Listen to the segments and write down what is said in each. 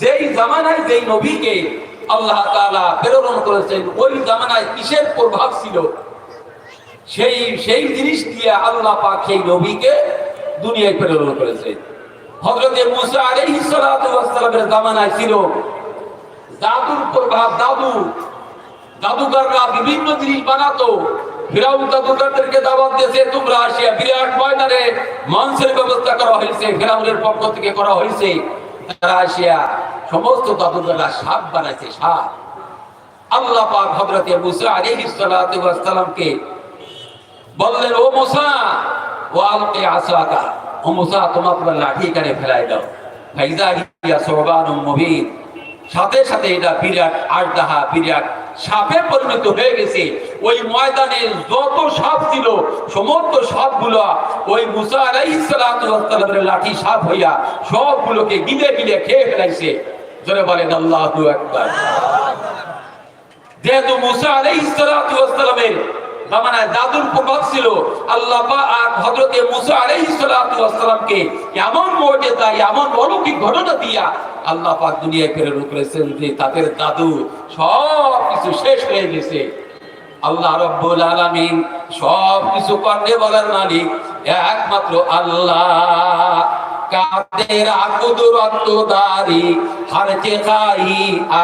যেই জামানায় যেই নবীকে আল্লাহ তাআলা প্রেরণ করেছেন, ওই জামানায় কিসের প্রভাব ছিল? সেই সেই জিনিস দিয়ে আল্লাহ পাক সেই নবীকে দুনিয়ায় প্রেরণ করেছেন। হযরতে মুসা আলাইহিস সালাতু ওয়াস সালামের জামানায় ছিল দাদুর প্রভাব, দাদু। জাদুকররা বিভিন্ন জিনিস বানাতো। ফিরাউন জাদুকরদেরকে দাওয়াত দিয়েছে, তোমরা আসিয়া বিরাট ময়দানে মঞ্চের ব্যবস্থা করা হয়েছে, ফিরাউনের পক্ষ থেকে করা হয়েছে। সমস্ত সাপ বানাইছে, সাপ। আল্লাহ পাক হযরতে মুসা আলাইহিস সালাতু ওয়াস সালামকে বললেন, ও মুসা, ও আলকে আসাকা ও মুসা, তোমার তোমার লাঠি কানে ফেলাই দাও। ফাইজা হিয়া মুবিন। সাথে সাথে এটা বিরাট আটদাহা বিরাট সাপে পরিণত হয়ে গেছে। ওই ময়দানে যত সাপ ছিল, সমস্ত সাপগুলো ওই মুসা আলাইহিস সালাতু ওয়াস সালামের লাঠি সাপ হইয়া সবগুলোকে গিলে গিলে খেয়ে ফেলাইছে। জোরে বলেন, আল্লাহু আকবার। যেহেতু মুসা আলাইহিস সালাতু ওয়াস সালামের জামানায় জাদুর প্রভাব ছিল, আল্লাহ সালামকে এমন ঘটনা দিয়া আল্লাহ যে তাদের দাদু সব কিছু শেষ হয়ে গেছে। আল্লাহ রব্বুল আলামিন সব কিছু করতে বলার মালিক একমাত্র আল্লাহ। কাদের আকুদুরত্ব দারি হর চে খাই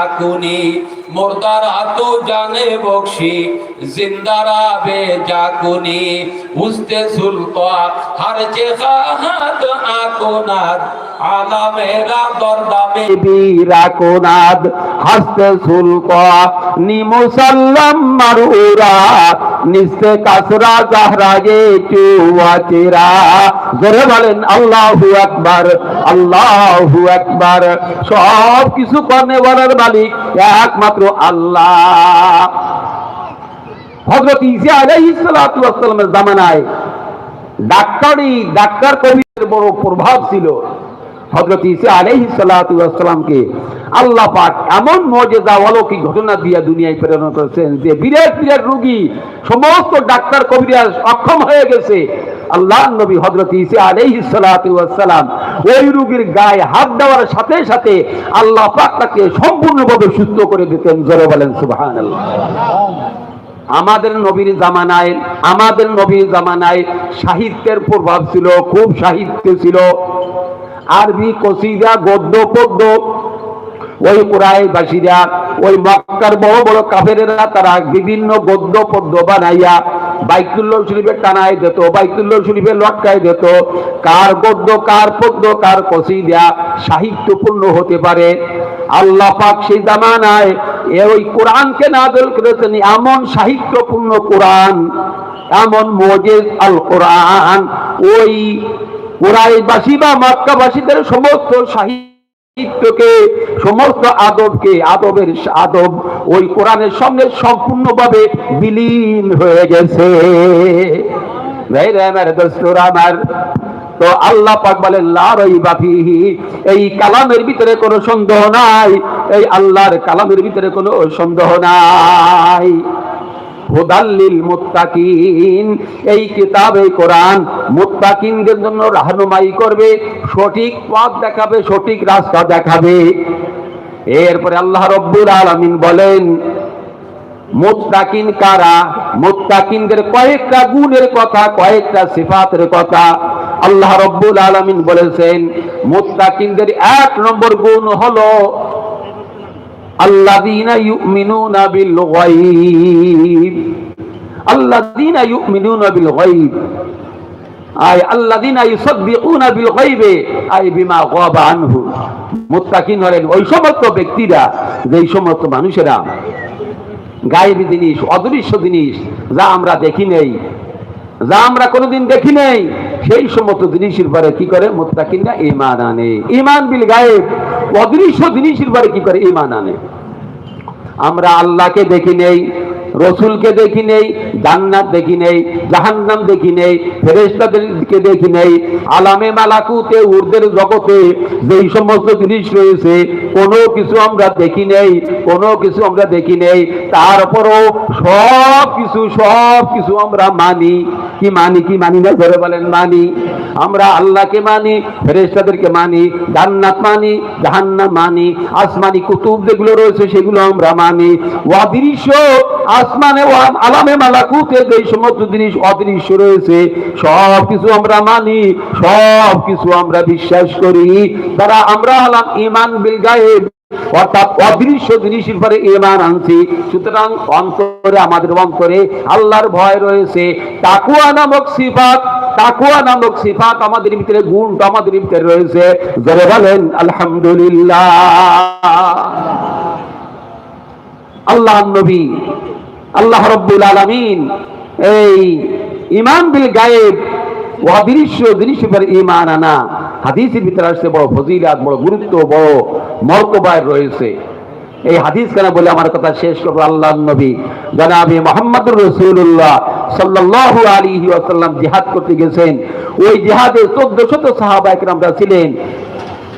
আকুনি। মুর্দার আতু জানে বখশি জিন্দারা বে উস্তে খাহাত আকুনাদ, আলামেরা দরদামে হাসতে শুল্ক নিমুসাল্লাম মারুরা, নিস্তে কাসরা জাহরাগে জোরে বলেন, আল্লাহু আকবার আল্লাহু আকবার। সব কিছু করনে বলার মালিক একমাত্র আল্লাহ। হযরত ঈসা আলাইহিস সালাতু ওয়াস জামানায় ডাক্তারি, ডাক্তার কবির বড় প্রভাব ছিল। হযরত ঈসা আলাইহিস সালাতু ওয়াস আল্লাহ পাক এমন মজেদা অলৌকিক ঘটনা দিয়া দুনিয়ায় প্রেরণ করেছেন যে বিরাট বিরাট রুগী, সমস্ত ডাক্তার কবিরাজ অক্ষম হয়ে গেছে। আল্লাহ নবী হযরত ঈসা আলাইহিস সালাম ওই রোগীর গায়ে হাত দেওয়ার সাথে সাথে আল্লাহ পাক তাকে সম্পূর্ণভাবে সুস্থ করে দিতেন। জোরে বলেন, সুবহানাল্লাহ। আমাদের নবীর জামানায়, আমাদের নবীর জামানায় সাহিত্যের প্রভাব ছিল, খুব সাহিত্য ছিল। আরবি কসিদা, গদ্য, পদ্য ওই কুরাই বাসীরা ওই মক্কার বড় বড় কাফেরেরা তারা বিভিন্ন গদ্য পদ্য বানাইয়া বাইতুল্লাহ শরীফের টানায় দিত, বাইতুল্লাহ শরীফের লটকায় দিত। কার গদ্য, কার পদ্য, কার কসিদা সাহিত্যপূর্ণ হতে পারে। আল্লাহ পাক সেই জামানায় ওই কোরআনকে নাজল করেছেন, এমন সাহিত্যপূর্ণ কোরআন, এমন মজেজ আল কোরআন। ওই কোরআবাসী বা মক্কাবাসীদের সমস্ত সাহিত্যকে সমস্ত আদবকে, আদবের আদব ওই কোরআনের সঙ্গে সম্পূর্ণভাবে বিলীন হয়ে গেছে। আমার তো আল্লাহ পাক বলেন, লা রাইবা ফিহি, এই কালামের ভিতরে কোনো সন্দেহ নাই, এই আল্লাহর কালামের ভিতরে কোনো সন্দেহ নাই। হুদাল্লিল মুত্তাকিন। এই কিতাব, এই কোরআন মুত্তাকিনদের জন্য রাহনুমাই করবে, সঠিক পথ দেখাবে, সঠিক রাস্তা দেখাবে। এরপরে আল্লাহ রব্বুল আলামিন বলেন, মুত্তাকিন কারা? মুত্তাকিনদের কয়েকটা গুণের কথা, কয়েকটা সিফাতের কথা আল্লাহ রব্বুল আলামিন বলেছেন, মুত্তাকিনদের এক নম্বর গুণ হলো বিমা ওই সমস্ত ব্যক্তিরা, যেই সমস্ত মানুষেরা। গায়েবী জিনিস, অদৃশ্য জিনিস, যা আমরা দেখি নেই, যা আমরা কোনোদিন দেখি নেই। সেই সমস্ত জিনিসের পরে কি করে? মোত্তাকিনরা ইমান আনে। ইমান বিল গায়েব। অদৃশ্য জিনিসের পরে কি করে? ইমান আনে। আমরা আল্লাহকে দেখি নেই, রসুলকে দেখি নেই, জান্নাত দেখি নেই, জাহান্নাম দেখি নেই ফেরেস্তাদেরকে দেখি নেই, আলামে মালাকুতে, উর্দের জগতে যেই সমস্ত জিনিস রয়েছে কোনো কিছু আমরা দেখি নেই, কোনো কিছু আমরা দেখি নেই। তারপরও সব কিছু সব কিছু আমরা মানি। কি মানি কি মানি না, ধরে বলেন মানি। আমরা আল্লাহকে মানি ফেরেস্তাদেরকে মানি, জান্নাত মানি, জাহান্নাম মানি, আসমানি কুতুব যেগুলো রয়েছে সেগুলো আমরা মানি। অদৃশ্য আসমানে আলামে মালাকুতে যে সমস্ত জিনিস অদৃশ্য রয়েছে, সব কিছু আমরা মানি, সব কিছু আমরা বিশ্বাস করি। তারা আমরা হলাম ইমান বিল গায়েব অর্থাৎ অদৃশ্য জিনিসের পরে ইমান আনছি। সুতরাং অন্তরে, আমাদের অন্তরে আল্লাহর ভয় রয়েছে। তাকুয়া নামক সিফাত, তাকুয়া নামক সিফাত আমাদের ভিতরে, গুণটা আমাদের ভিতরে রয়েছে। জোরে বলেন, আলহামদুলিল্লাহ। আল্লাহ নবী, আল্লাহ রব্বুল আলামিন এই ইমান বিল গায়েব, অদৃশ্য জিনিস উপর ইমান আনা। হাদিসের ভিতরে আসছে, বড় ফজিলাত, বড় গুরুত্ব, বড় মর্তবায় রয়েছে। এই হাদিস কেন বলে আমার কথা শেষ করব? আল্লাহ নবী জনাবি মোহাম্মদুর রসুল্লাহ সাল্লাহ আলী আসাল্লাম জিহাদ করতে গেছেন। ওই জিহাদে চোদ্দ শত সাহাবা ছিলেন।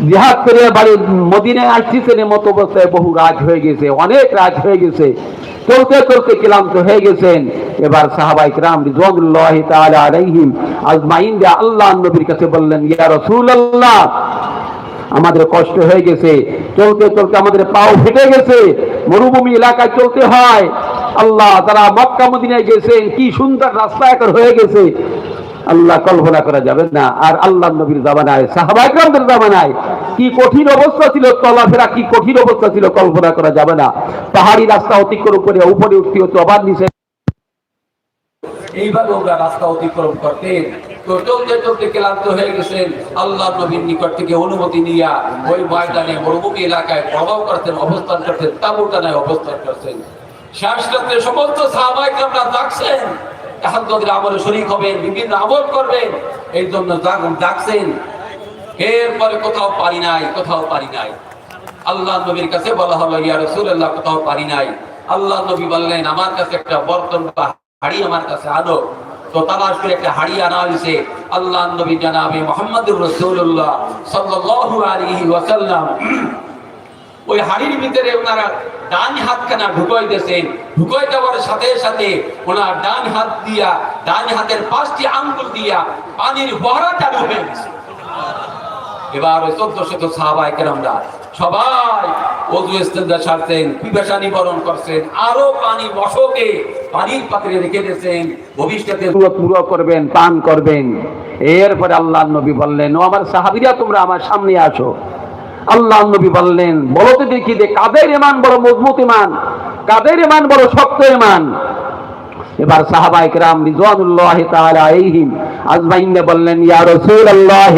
জিহাদ করে বাড়ি মদিনায় আসছিলেন মতো অবস্থায় বহু রাজ হয়ে গেছে, অনেক রাজ হয়ে গেছে। চলতে চলতে ক্লান্ত হয়ে গেছেন। এবার সাহাবাই কিরাম রিজওয়ানুল্লাহ তাআলা আলাইহিম আজমাইন দিয়ে আল্লাহ নবীর কাছে বললেন, ইয়া রাসূলুল্লাহ, আমাদের কষ্ট হয়ে গেছে। চলতে চলতে আমাদের পাও ফেটে গেছে। মরুভূমি এলাকায় চলতে হয়। আল্লাহ তারা মক্কা মদিনায় গেছেন, কি সুন্দর রাস্তা একর হয়ে গেছে। আল্লাহ কল্পনা করা যাবে না। আর আল্লাহ নবীর জামানায়, সাহাবাইকরামদের জামানায় কি কঠিন অবস্থা ছিল, চলাফেরা কি কঠিন অবস্থা ছিল কল্পনা করা যাবে না। পাহাড়ি রাস্তা অতিক্রম করে উপরে উঠতে হতো, আবার নিচে এইভাবে ওরা রাস্তা অতিক্রম করতেন তো চলতে চলতে ক্লান্ত হয়ে গেছেন। আল্লাহ নবীর নিকট থেকে অনুমতি নিয়া ওই ময়দানে মরুভূমি এলাকায় প্রভাব করতেন, অবস্থান করতেন তাবু টানায় অবস্থান রাত্রে সমস্ত ডাকছেন এখন আমলে শরিক হবেন, বিভিন্ন আমল করবেন এই জন্য ডাকছেন এরপরে কোথাও পারি নাই, কোথাও পারি নাই। আল্লাহ নবীর কাছে বলা হলো, ইয়া রাসূলুল্লাহ, কোথাও পারি নাই। আল্লাহ নবী বললেন, আমার কাছে একটা বর্তন বা হাড়ি আমার কাছে আনো। তো তালাশ করে একটা হাড়ি আনা হয়েছে। আল্লাহ নবী জানাবে মোহাম্মদুর রসুল্লাহ সাল্লাল্লাহু আলাইহি ওয়াসাল্লাম। ওই হাড়ির ভিতরে ওনারা ডান হাতখানা ঢুকাই দিয়েছেন। ঢুকাই দেওয়ার সাথে সাথে ওনার ডান হাত দিয়া, ডান হাতের পাঁচটি আঙ্গুল দিয়া পানির বহরা চালু হয়ে গেছে। এবার ওই চোদ্দ শত সাহাবাই কেরামরা সবাই অজু ইস্তেঞ্জা সারতেন পিপাসা নিবারণ করছেন, আরও পানি বসকে পানির পাত্রে রেখে দিয়েছেন। ভবিষ্যতে পুরো করবেন, পান করবেন। এরপরে আল্লাহ নবী বললেন, ও আমার সাহাবিরা, তোমরা আমার সামনে আসো। আল্লাহ নবী বললেন, বলো তো দেখি যে কাদের ইমান বড় মজবুত ইমান কাদের ইমান বড় শক্ত ইমান এবার সাহাবা ইকরাম রিজওয়ানুল্লাহ তাআলা আলাইহিম আজমাইন বললেন, ইয়া রাসূলুল্লাহ,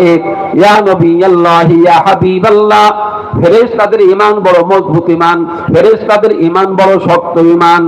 ইয়া নবী আল্লাহ ইয়া হাবিবাল্লাহ, ফেরেশতাদের ঈমান বড় মজবুত ঈমান, ফেরেশতাদের ঈমান বড় শক্ত ঈমান।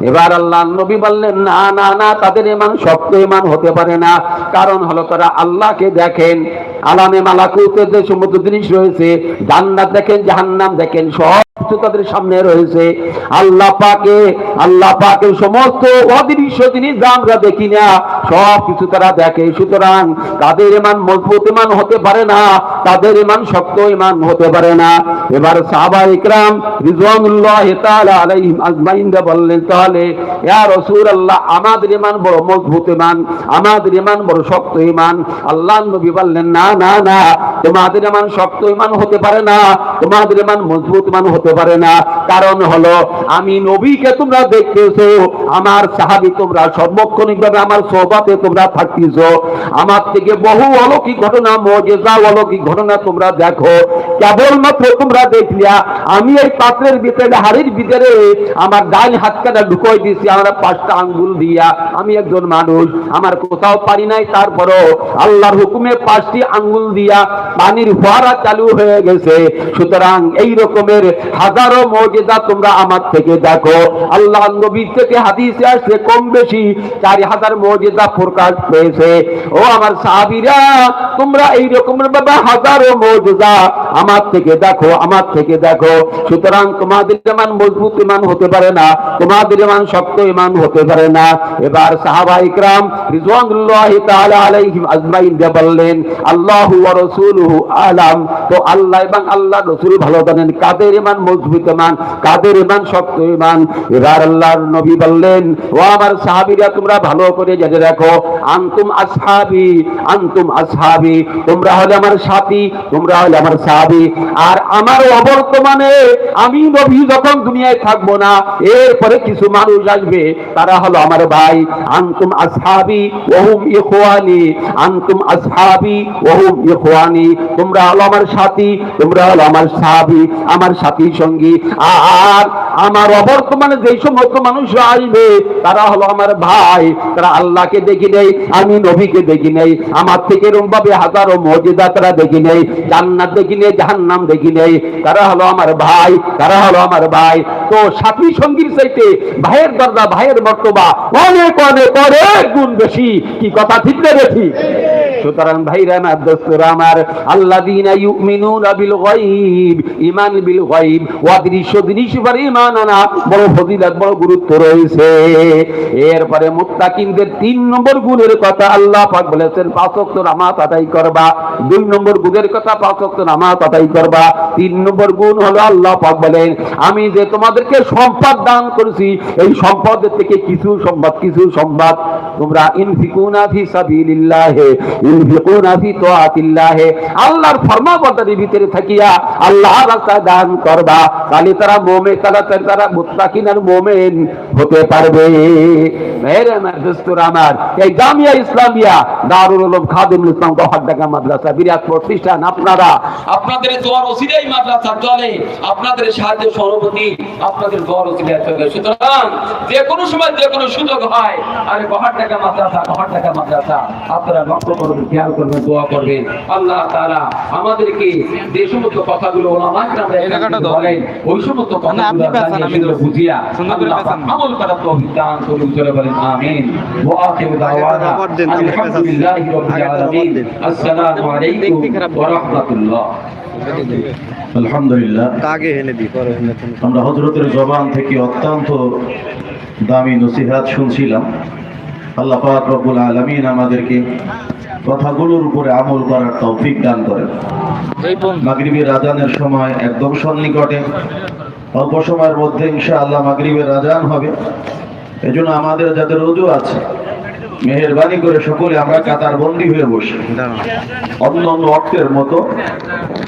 এবার আল্লাহ নবী বললেন, না না না, তাদের ইমান শক্ত ইমান হতে পারে না। কারণ হলো তারা আল্লাহকে দেখেন। আলামে মালাকুতে যে সমস্ত জিনিস রয়েছে, জান্নাত দেখেন, জাহান্নাম দেখেন, সব কিছু তাদের সামনে রয়েছে। আল্লাহ পাকে আল্লাহ পাকে সমস্ত অদৃশ্য জিনিস যা আমরা দেখি না, সব কিছু তারা দেখে। সুতরাং তাদের ইমান মজবুত ইমান হতে পারে না, তাদের ইমান শক্ত ইমান হতে পারে না। এবার সাহাবা ইকরাম রিজওয়ানুল্লাহ তাআলা আলাইহিম আজমাইনরা বললেন তাহলে রাসূলুল্লাহ, আমাদের ইমান বড় মজবুত ইমান আমাদের ইমান বড় শক্ত ইমান আল্লাহ নবী বললেন, না না না, তোমাদের ইমান শক্ত ইমান হতে পারে না, তোমাদের ইমান মজবুত ইমান হতে পারে না। কারণ হলো, আমি নবীকে তোমরা দেখতেছো, আমার সাহাবী তোমরা সর্বক্ষণিক ভাবে আমার সোহবাতে তোমরা থাকতেছো। আমার থেকে বহু অলৌকিক ঘটনা, মজেজা অলৌকিক ঘটনা তোমরা দেখো। কেবলমাত্র তোমরা দেখলিয়া, আমি এই পাত্রের ভিতরে, হাড়ির ভিতরে, আমার ডাইন হাতখানা ঢুকাই দিয়েছি আমার পাঁচটা আঙ্গুল দিয়া, আমি একজন মানুষ, আমার কোথাও পারি নাই, তারপরও আল্লাহর হুকুমে পাঁচটি আঙ্গুল দিয়া পানির ফোয়ারা চালু হয়ে গেছে। সুতরাং এই রকমের হাজারো মর্যাদা তোমরা আমার থেকে দেখো। আল্লাহ নবীর থেকে হাদিসে আসছে, কম বেশি চারি হাজার মর্যাদা প্রকাশ পেয়েছে। ও আমার সাহাবীরা, তোমরা এই রকমের বাবা হাজারো মর্যাদা আমার থেকে দেখো, আমার থেকে দেখো। সুতরাং তোমাদের ইমান মজবুত ইমান হতে পারে না। তোমাদের ইমান শক্ত ইমান হতে পারে না। এবার সাহাবা ইকরাম রিজওয়ানুল্লাহ তাআলা আলাইহিম আজমাইন যে বললেন, আল্লাহু ওয়া রাসূলুহু আলাম। তো আল্লাহ এবং আল্লাহ রাসূল ভালো জানেন কাদের ইমান মজবুত ইমান কাদের ইমান শক্ত ইমান এবার আল্লাহর নবী বললেন, ও আমার সাহাবীরা, তোমরা ভালো করে জেনে রাখো। আনতুম আসহাবি আনতুম আসহাবি। তোমরা হলে আমার সাথী, তোমরা হলে আমার সাহাবি। আর আমার অবর্তমানে আমি নবী যখন দুনিয়ায় থাকব না, এরপরে কিছু মানুষ আসবে, তারা হলো আমার ভাই। আনতুম আসহাবি, ওহুম ইখওয়ানি। আনতুম আসহাবি, ওহুম ইখওয়ানি। তোমরা হলো আমার সাথী, তোমরা হলো আমার সাহাবী, আমার সাথী সঙ্গী। আর আমার অবর্তমানে যেই সমস্ত মানুষরা আসবে, তারা হলো আমার ভাই। তারা আল্লাহকে দেখি নেই, আমি নবীকে দেখি নেই। আমার থেকে এরকম ভাবে হাজারো মর্যাদা তারা দেখি নেই, জান্নাত দেখি নেই, জাহান্নাম দেখি নেই। তারা হলো আমার ভাই, তারা হলো আমার ভাই। তো সাথী সঙ্গীর চাইতে ভাইয়ের দরজা ভাইয়ের বর্তবা। অনেক অনেক অনেক গুণ বেশি। কি কথা? ঠিক না বেশি সুতরাং ভাইরা আমার দোস্তরা আমার, আল্লাযীনা ইউমিনুনা বিল গায়ব, ঈমান বিল গায়ব অদৃশ্য জিনিস উপর ঈমান আনা বড় ফজিলত, বড় গুরুত্ব রয়েছে। এরপরে মুত্তাকিনদের তিন নম্বর গুণের কথা আল্লাহ পাক বলেছেন, পাঁচ ওয়াক্ত নামাজ আদায় করবা। দুই নম্বর গুণের কথা পাঁচ ওয়াক্ত নামাজ আদায় করবা। তিন নম্বর গুণ হলো আল্লাহ পাক বলেন, আমি যে তোমাদেরকে সম্পদ দান করেছি, এই সম্পদের থেকে কিছু সম্পদ কিছু সম্পদ তোমরা ইনফিকুনা ফি সাবিলিল্লাহে প্রতিষ্ঠান। আপনারা, আপনাদের দোয়ার ওসিলেই মাদ্রাসা চলে আপনাদের সাহায্য সহমতি, আপনাদের দোয়ার ওসিলায় চলে সুতরাং যে কোনো সময় যে কোনো সুযোগ হয়, আরে বহার টাকা মাদ্রাসা মাদ্রাসা, আপনারা লক্ষ্য করবেন খেয়াল করবেন দোয়া করবেন আল্লাহ তাআলা আমাদেরকে যে সমস্ত কথাগুলো ওলামা کرام জায়গাটা দাও। বলেন ওই সমস্ত না, আপনি কথাগুলো পেছান, আমি জানিয়ে ধরছি। বুঝিয়া সুন্দর করে আল্লাহ পেছান। আমল করার তৌফিক দান করুন চলে বলেন আমিন ওয়া আখিরু দাওয়ানা আবার দেন, আপনি পেছান। আলহামদুলিল্লাহি রাব্বিল আগেরটা আবার আলামিন দেন। আসসালামু আলাইকুম দেখতে খারাপ ওয়া রাহমাতুল্লাহ আলহামদুলিল্লাহ আগে হেনে দিই পরে হেনে তুমি আমরা হজরতের জবান থেকে অত্যন্ত দামি নসিহাত শুনছিলাম আল্লাহ পাক রব্বুল আলামিন আমাদেরকে কথাগুলোর উপরে আমল করার তৌফিক দান করেন। মাগরিবের আজানের সময় একদম সন্নিকটে অল্প সময়ের মধ্যে ইনশাআল্লাহ মাগরিবের আজান হবে। এজন্য আমাদের যাদের রোজু আছে মেহেরবানি করে সকলে আমরা কাতার বন্দি হয়ে বসি। অন্য অন্য অর্থের মতো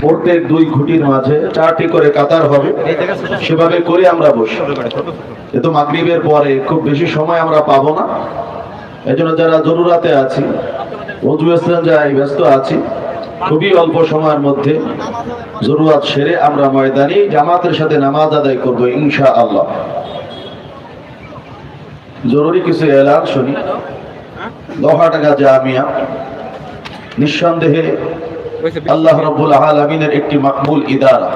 প্রত্যেক দুই খুঁটির মাঝে চারটি করে কাতার হবে সেভাবে করে আমরা বসি। ছোট এতো মাগরিবের পরে খুব বেশি সময় আমরা পাবো না। এজন্য যারা জরুরাতে আছি, অজু যাই ব্যস্ত আছি, খুবই অল্প সময়ের মধ্যে জরুরাত সেরে আমরা ময়দানি জামাতের সাথে নামাজ আদায় করব ইনশা আল্লাহ জরুরি কিছু এলান শুনি। দফাটাকা জামিয়া। নিঃসন্দেহে আল্লাহ রব্বুল আলমিনের একটি মাকবুল ইদারা।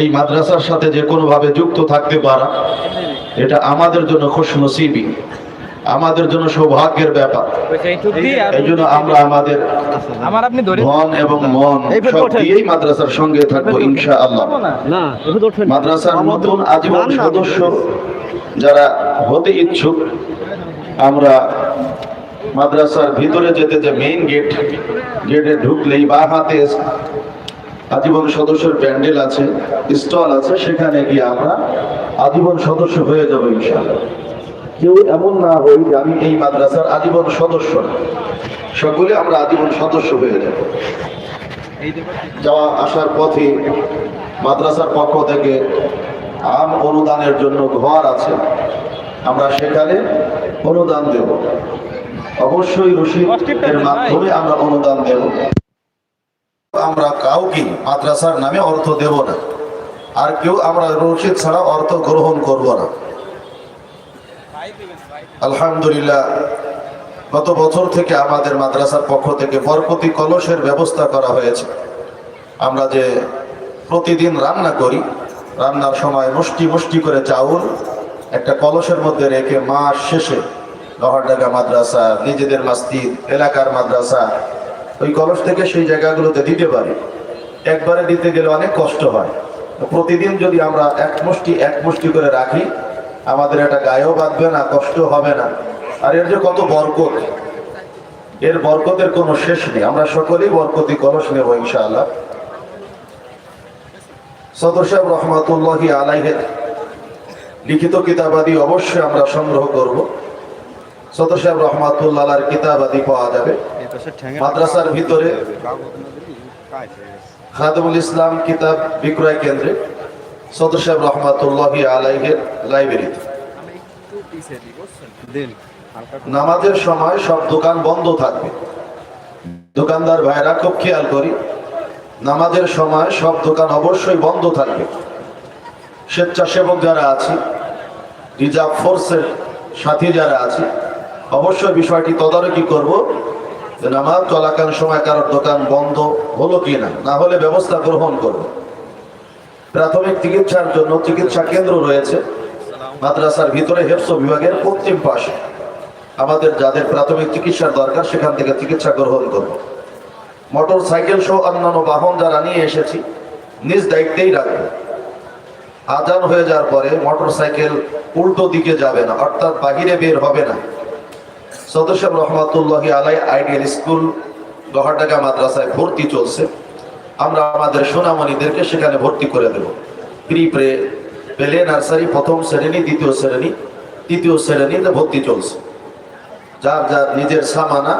এই মাদ্রাসার সাথে যে কোনো ভাবে যুক্ত থাকতে পারা, এটা আমাদের জন্য খুশ নসিবি আমাদের জন্য সৌভাগ্যের ব্যাপার। এই জন্য আমরা আমাদের আমার ধন এবং মন সব দিয়েই মাদ্রাসার সঙ্গে থাকব ইনশা আল্লাহ মাদ্রাসার নতুন আজীবন সদস্য যারা হতে ইচ্ছুক আমরা মাদ্রাসার ভিতরে যেতে যে মেইন গেট গেটে ঢুকলেই বা হাতে আজীবন সদস্যের প্যান্ডেল আছে স্টল আছে সেখানে গিয়ে আমরা আজীবন সদস্য হয়ে যাব ইনশাআল্লাহ। কেউ এমন না হই যে আমি এই মাদ্রাসার আজীবন সদস্য। সকলে আমরা আজীবন সদস্য হয়ে যাব। যাওয়া আসার পথে মাদ্রাসার পক্ষ থেকে আম অনুদানের জন্য ঘর আছে। আমরা সেখানে অনুদান দেব। অবশ্যই রশিদ এর মাধ্যমে আমরা অনুদান দেব। আমরা কাউকে মাদ্রাসার নামে অর্থ দেব না। আর কেউ আমরা রশিদ ছাড়া অর্থ গ্রহণ করব না। আলহামদুলিল্লাহ, গত বছর থেকে আমাদের মাদ্রাসার পক্ষ থেকে বরপতি কলসের ব্যবস্থা করা হয়েছে। আমরা যে প্রতিদিন রান্না করি, রান্নার সময় মুষ্টি মুষ্টি করে চাউল একটা কলসের মধ্যে রেখে মাস শেষে লহরডাঙ্গা মাদ্রাসা, নিজেদের মাস্তিদ এলাকার মাদ্রাসা, ওই কলস থেকে সেই জায়গাগুলোতে দিতে পারি। একবারে দিতে গেলে অনেক কষ্ট হয়। প্রতিদিন যদি আমরা এক মুষ্টি এক মুষ্টি করে রাখি আমাদের এটা গায়েও বাঁধবে না, কষ্ট হবে না। আর এর যে কত বরকত, এর বরকতের কোনো শেষ নেই। আমরা সকলেই বরকতি কলস নেব ইনশাআল্লাহ। সদর সাহেব রহমাতুল্লাহি আলাইহের লিখিত কিতাবাদি অবশ্যই আমরা সংগ্রহ করব। সদর সাহেব রহমাতুল্লাহ কিতাবাদি পাওয়া যাবে। মাদ্রাসার ভিতরে খাদমুল ইসলাম কিতাব বিক্রয় কেন্দ্রে। সদর সাহেব রহমাতুল্লাহি আলাইহের লাইব্রেরিতে। নামাজের সময় সব দোকান বন্ধ থাকবে। দোকানদার ভাইরা খুব খেয়াল করি, নামাজের সময় সব দোকান অবশ্যই বন্ধ থাকবে। স্বেচ্ছাসেবক যারা আছে, রিজার্ভ ফোর্সের সাথী যারা আছে, অবশ্যই বিষয়টি তদারকি করব যে নামাজ চলাকালীন সময় কারোর দোকান বন্ধ হলো কি না না হলে ব্যবস্থা গ্রহণ করব। প্রাথমিক চিকিৎসার জন্য চিকিৎসা কেন্দ্র রয়েছে। মাদ্রাসার ভিতরে হেফস বিভাগের পশ্চিম পাশে। আমাদের যাদের প্রাথমিক চিকিৎসার দরকার, সেখান থেকে চিকিৎসা গ্রহণ করব। মোটর সাইকেল সহ অন্যান্য বাহন যারা নিয়ে এসেছি, নিজ দায়িত্বেই রাখব। আজান হয়ে যাওয়ার পরে মোটর সাইকেল উল্টো দিকে যাবে না, অর্থাৎ বাহিরে বের হবে না। সদস্য রহমাতুল্লাহি আলাই আইডিয়াল স্কুল গহাটাকা মাদ্রাসায় ভর্তি চলছে। আমরা আমাদের সোনামণিদেরকে সেখানে ভর্তি করে দেব। প্রি প্রে পেলে নার্সারি প্রথম শ্রেণি, দ্বিতীয় শ্রেণি, তৃতীয় শ্রেণীতে ভর্তি চলছে। যার যার নিজের সামানা,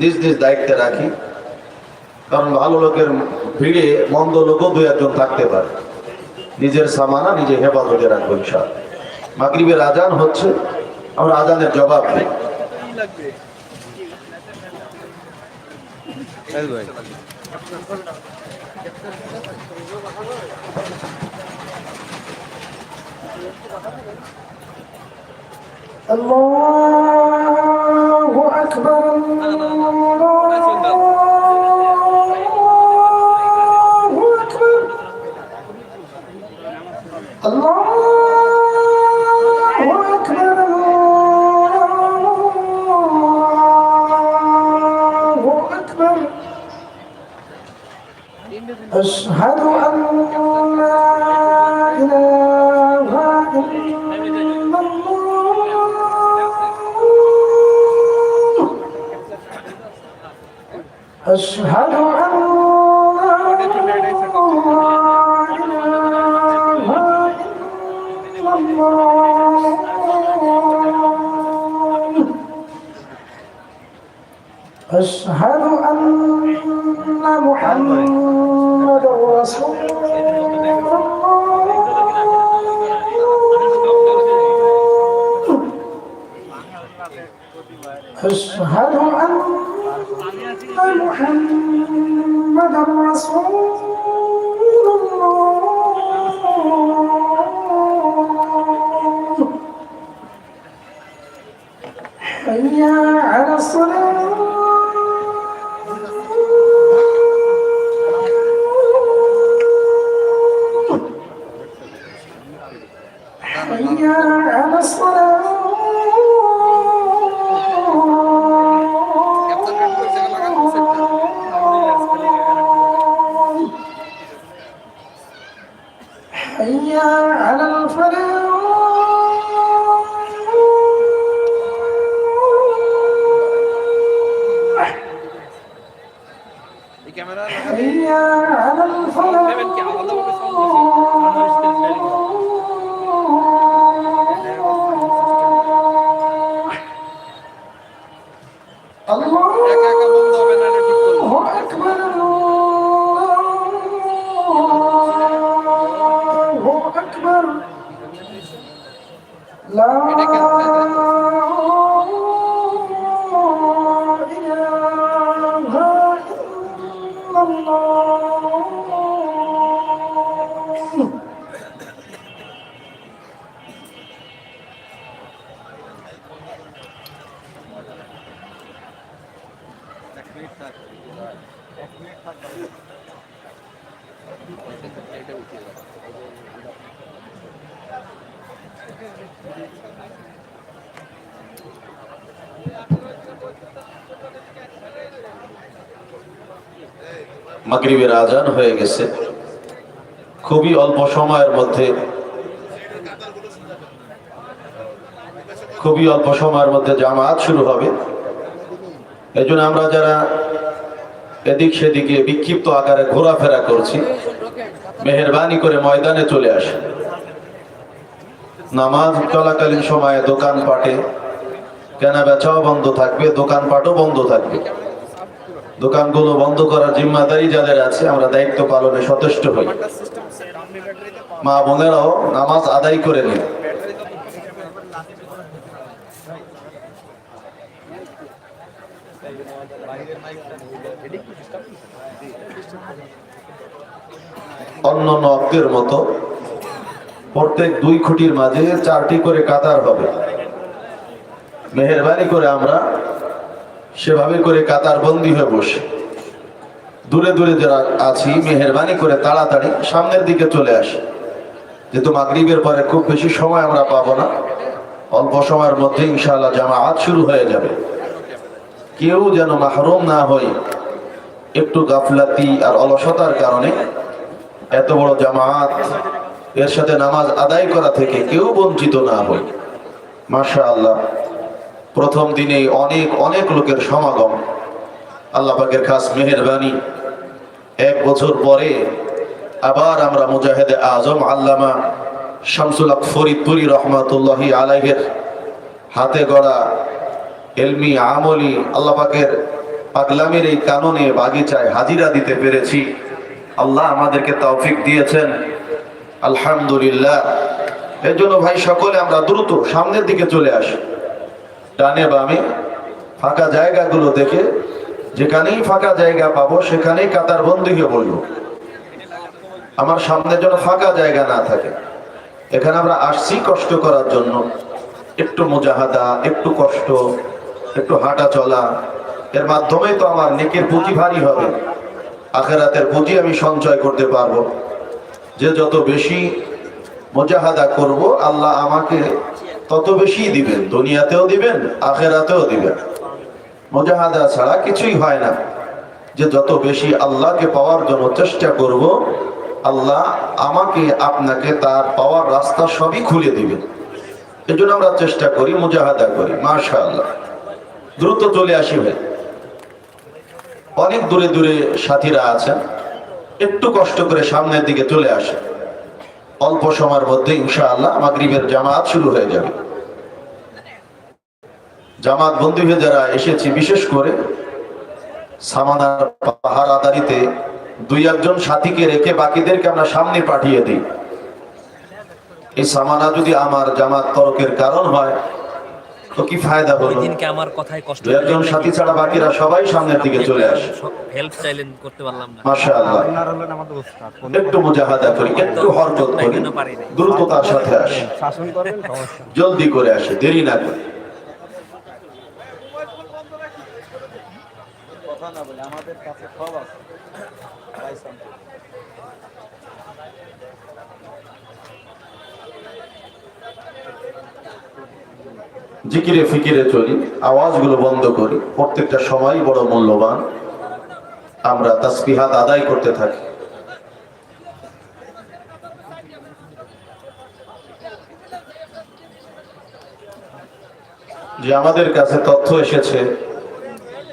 নিজ নিজ দায়িত্বে রাখি। কারণ ভালো লোকের ভিড়ে মন্দ লোকও দু একজন থাকতে পারে। নিজের সামানা নিজে হেফাজতে রাখব ইনশাল মাগরিবের আজান হচ্ছে, আমরা আজানের জবাব দিই। ভাই। الله أكبر الله محمد رسول الله أشهد أن محمد رسول Oh. মাগরিবের আজান হয়ে গেছে। খুবই অল্প সময়ের মধ্যে, খুবই অল্প সময়ের মধ্যে জামাত শুরু হবে। এই জন্য আমরা যারা এদিক সেদিকে বিক্ষিপ্ত আকারে ঘোরাফেরা করছি, মেহরবানি করে ময়দানে চলে আসে। নামাজ চলাকালীন সময়ে দোকানপাটে কেনা বেচাও বন্ধ থাকবে, দোকানপাটও বন্ধ থাকবে। দোকানগুলো বন্ধ করার জিম্মাদারি যাদের আছে, আমরা দায়িত্ব পালনে সচেষ্ট হই। মা বোনেরাও নামাজ আদায় করে নিন। অন্য নক্তের মতো প্রত্যেক দুই খুঁটির মাঝে চারটি করে কাতার হবে। মেহরবানি করে আমরা সেভাবে করে কাতার বন্দি হয়ে বসে। দূরে দূরে যারা আছি, মেহরবানি করে তাড়াতাড়ি সামনের দিকে চলে আসে। যেহেতু মাগরিবের পরে খুব বেশি সময় আমরা পাবো না, অল্প সময়ের মধ্যে ইনশাআল্লাহ জামাআত শুরু হয়ে যাবে। কেউ যেন মাহরুম না হই, একটু গাফলাতি আর অলসতার কারণে এত বড় জামাত এর সাথে নামাজ আদায় করা থেকে কেউ বঞ্চিত না হই। মাশা আল্লাহ প্রথম দিনেই অনেক অনেক লোকের সমাগম। আল্লাহ পাকের খাস মেহেরবানি। এক বছর পরে আবার আমরা মুজাহিদে আজম আল্লামা শামসুল ফরিদপুরি রহমাতুল্লাহি আলাইহের হাতে গড়া এলমি আমলি আল্লাহ পাকের পাগলামের এই কাননে বাগিচায় হাজিরা দিতে পেরেছি। আল্লাহ আমাদেরকে তৌফিক দিয়েছেন। আলহামদুলিল্লাহ। এর জন্য ভাই, সকলে আমরা দ্রুত সামনের দিকে চলে আসি। ডানে বামে ফাঁকা জায়গাগুলো দেখে যেখানেই ফাঁকা জায়গা পাবো সেখানেই কাতার বন্দি হয়ে বলব। আমার সামনে যেন ফাঁকা জায়গা না থাকে। এখানে আমরা আসছি কষ্ট করার জন্য। একটু মুজাহাদা, একটু কষ্ট, একটু হাঁটা চলা। এর মাধ্যমে তো আমার নেকের পুঁজি ভারী হবে। আখেরাতের পুঁজি আমি সঞ্চয় করতে পারব। যে যত বেশি মুজাহাদা করব, আল্লাহ আমাকে তত বেশি দিবেন, দুনিয়াতেও দিবেন, আখেরাতেও দিবেন। মুজাহাদা ছাড়া কিছুই হয় না। যে যত বেশি আল্লাহকে পাওয়ার জন্য চেষ্টা করব, আল্লাহ আমাকে, আপনাকে তার পাওয়ার রাস্তা সবই খুলে দিবেন এই জন্য আমরা চেষ্টা করি, মুজাহাদা করি মাশা আল্লাহ দ্রুত চলে আসি ভাই। অনেক দূরে দূরে সাথীরা আছেন, একটু কষ্ট করে সামনের দিকে চলে আসে অল্প সময়ের মধ্যে ইনশাআল্লাহ মাগরিবের জামাত শুরু হয়ে যাবে। জামাত বন্দী হয়ে যারা এসেছি, বিশেষ করে সামানার পাহারাদারিতে দুই একজন সাথীকে রেখে বাকিদেরকে আমরা সামনে পাঠিয়ে দিই। এই সামানা যদি আমার জামাত তরকের কারণ হয় তো কি ফায়দা হলো দিনকে আমার কথায় কষ্ট একজন সাথী ছাড়া বাকিরা সবাই সামনের দিকে চলে আসে। হেল্প চাইলেন করতে পারলাম না। মাশা আল্লাহ আপনার হলেন আমাদের উস্তাদ একটু মুজাহাদা করি একটু হরকত করি। দ্রুততার সাথে আসে। শাসন করবেন সমস্যা জলদি করে আসে দেরি না করে। জিকিরে ফিকিরে চলি, আওয়াজগুলো বন্ধ করি, প্রত্যেকটা সময় বড় মূল্যবান। আমরা তাসবিহাত আদায় করতে থাকি। যে আমাদের কাছে তথ্য এসেছে,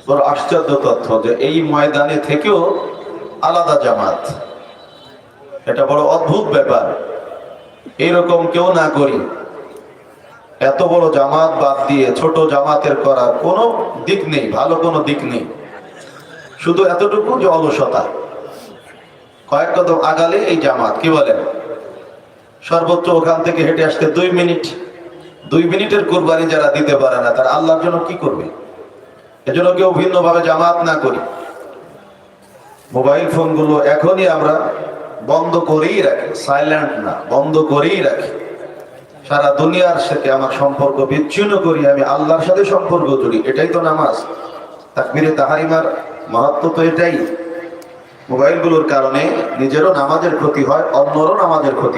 বড় আশ্চর্য তথ্য যে এই ময়দানে থেকেও আলাদা জামাত। এটা বড় অদ্ভুত ব্যাপার। এইরকম কেউ না করি। এত বড় জামাত বাদ দিয়ে ছোট জামাতের করার কোনো দিক নেই, ভালো কোনো দিক নেই। শুধু এতটুকু যে অলসতা। কয়েক কদম আগালে এই জামাত, কি বলেন? সর্বোচ্চ ওখান থেকে হেঁটে আসতে দুই মিনিট। দুই মিনিটের কোরবানি যারা দিতে পারে না, তারা আল্লাহর জন্য কি করবে? এজন্য কেউ ভিন্নভাবে জামাত না করি। মোবাইল ফোনগুলো এখনই আমরা বন্ধ করেই রাখি সাইলেন্ট না, বন্ধ করেই রাখি। সারা দুনিয়ার সাথে আমার সম্পর্ক বিচ্ছিন্ন করি, আমি আল্লাহর সাথে সম্পর্ক জড়ি, এটাই তো নামাজ। তাকবিরে তাহারিমার মাহাত্ম তো এটাই। মোবাইলগুলোর কারণে নিজেরও নামাজের ক্ষতি হয়, অন্যরও নামাজের ক্ষতি